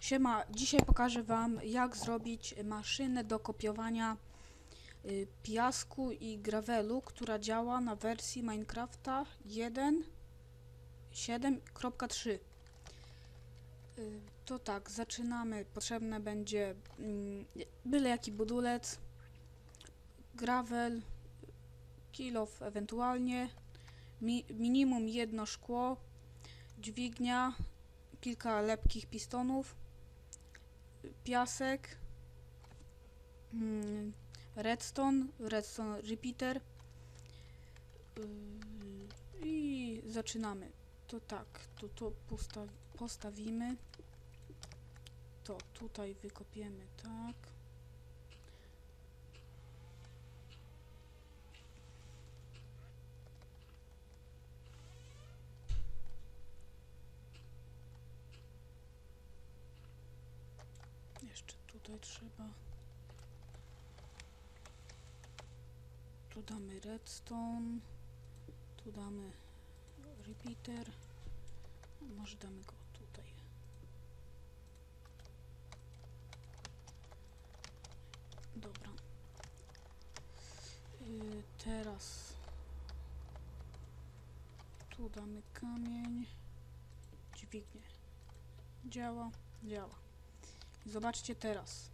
Siema, dzisiaj pokażę Wam jak zrobić maszynę do kopiowania y, piasku i gravelu, która działa na wersji Minecrafta 1.7.3 y, To tak, zaczynamy. Potrzebne będzie mm, byle jaki budulec, gravel, kilof ewentualnie, mi, minimum jedno szkło, dźwignia, kilka lepkich pistonów, piasek, mm, redstone, redstone repeater yy, i zaczynamy. To tak, to, to posta postawimy. To tutaj wykopiemy, tak. Jeszcze tutaj trzeba. Tu damy redstone. Tu damy repeater. Może damy go tutaj. Dobra. Yy, teraz tu damy kamień. Dźwignię. Działa, działa. Zobaczcie teraz.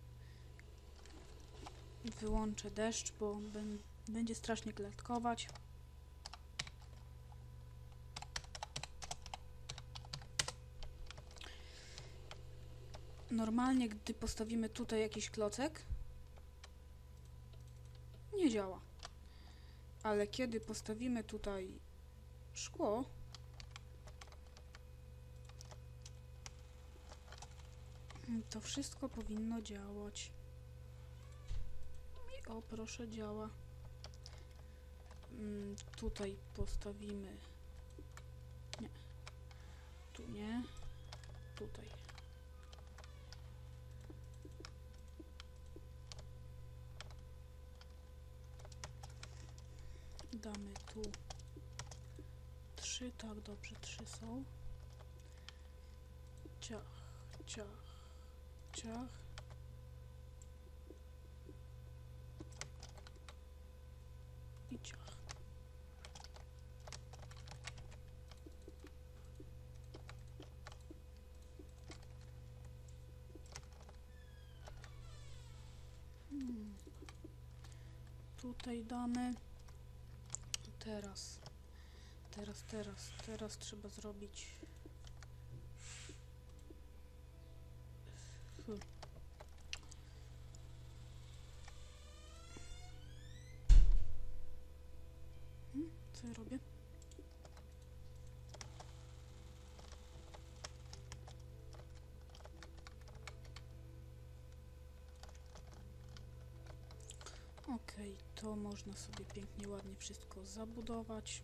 Wyłączę deszcz, bo bę- będzie strasznie klatkować. Normalnie, gdy postawimy tutaj jakiś klocek, nie działa. Ale kiedy postawimy tutaj szkło, To wszystko powinno działać. I o, proszę, działa. Mm, tutaj postawimy. Nie. Tu nie. Tutaj. Damy tu trzy, tak dobrze, trzy są. Ciach, ciach ciach. I ciach. Hmm. Tutaj damy. Teraz. Teraz, teraz, teraz trzeba zrobić Co ja robię? Okej, to można sobie pięknie, ładnie wszystko zabudować.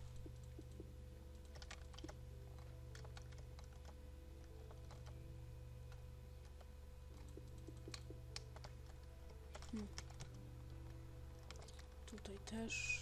Tutaj też.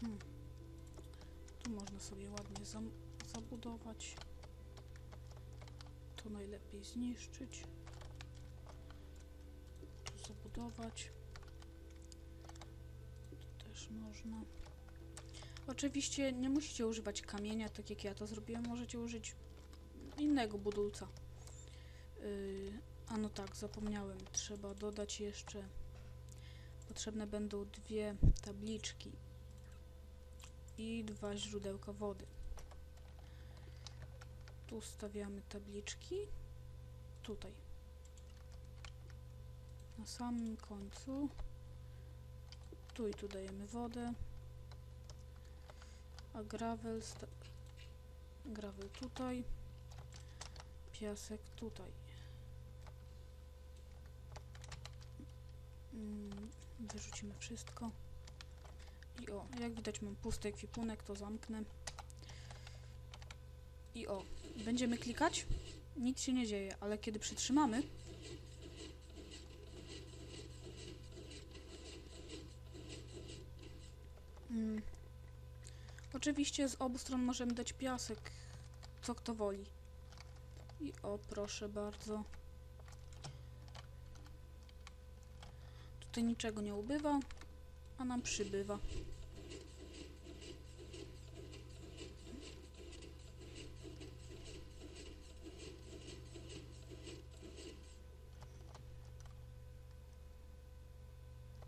Hmm. Tu można sobie ładnie zam zabudować. To najlepiej zniszczyć. Tu zabudować. Tu też można. Oczywiście nie musicie używać kamienia, tak jak ja to zrobiłem. Możecie użyć innego budulca. Yy, a no tak, zapomniałem. Trzeba dodać jeszcze. Potrzebne będą dwie tabliczki i dwa źródełka wody. Tu stawiamy tabliczki. Tutaj. Na samym końcu. Tu i tu dajemy wodę. A gravel, gravel tutaj, piasek tutaj. Mm, Wyrzucimy wszystko. I o, jak widać mam pusty ekwipunek, to zamknę. I o, będziemy klikać, nic się nie dzieje, ale kiedy przytrzymamy, mm, oczywiście z obu stron możemy dać piasek, co kto woli. I o, proszę bardzo. Tutaj niczego nie ubywa, a nam przybywa.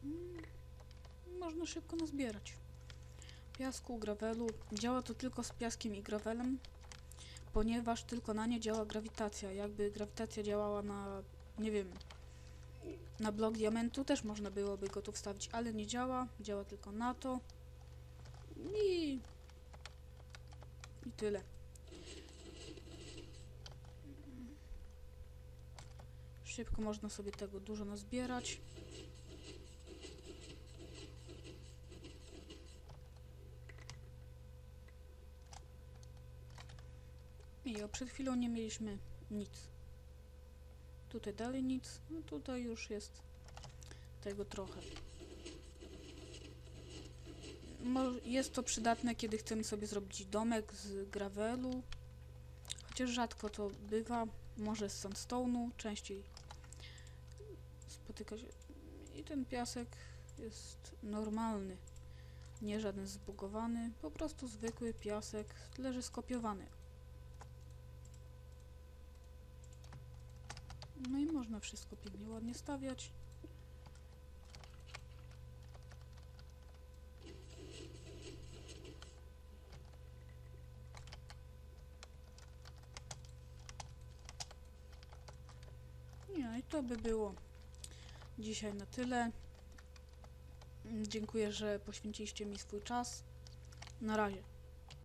Mm, Można szybko nazbierać. Piasku, gravelu. Działa to tylko z piaskiem i gravelem, ponieważ tylko na nie działa grawitacja. Jakby grawitacja działała na, nie wiem, na blok diamentu też można byłoby go tu wstawić, ale nie działa. Działa tylko na to. I, i tyle. Szybko można sobie tego dużo nazbierać. Przed chwilą nie mieliśmy nic. Tutaj dalej nic, no tutaj już jest tego trochę. Jest to przydatne, kiedy chcemy sobie zrobić domek z gravelu, chociaż rzadko to bywa, może z sandstone'u, częściej spotyka się. I ten piasek jest normalny, nie żaden zbugowany, po prostu zwykły piasek, leży skopiowany. No i można wszystko pięknie, ładnie stawiać. Nie, i to by było dzisiaj na tyle. Dziękuję, że poświęciliście mi swój czas. Na razie.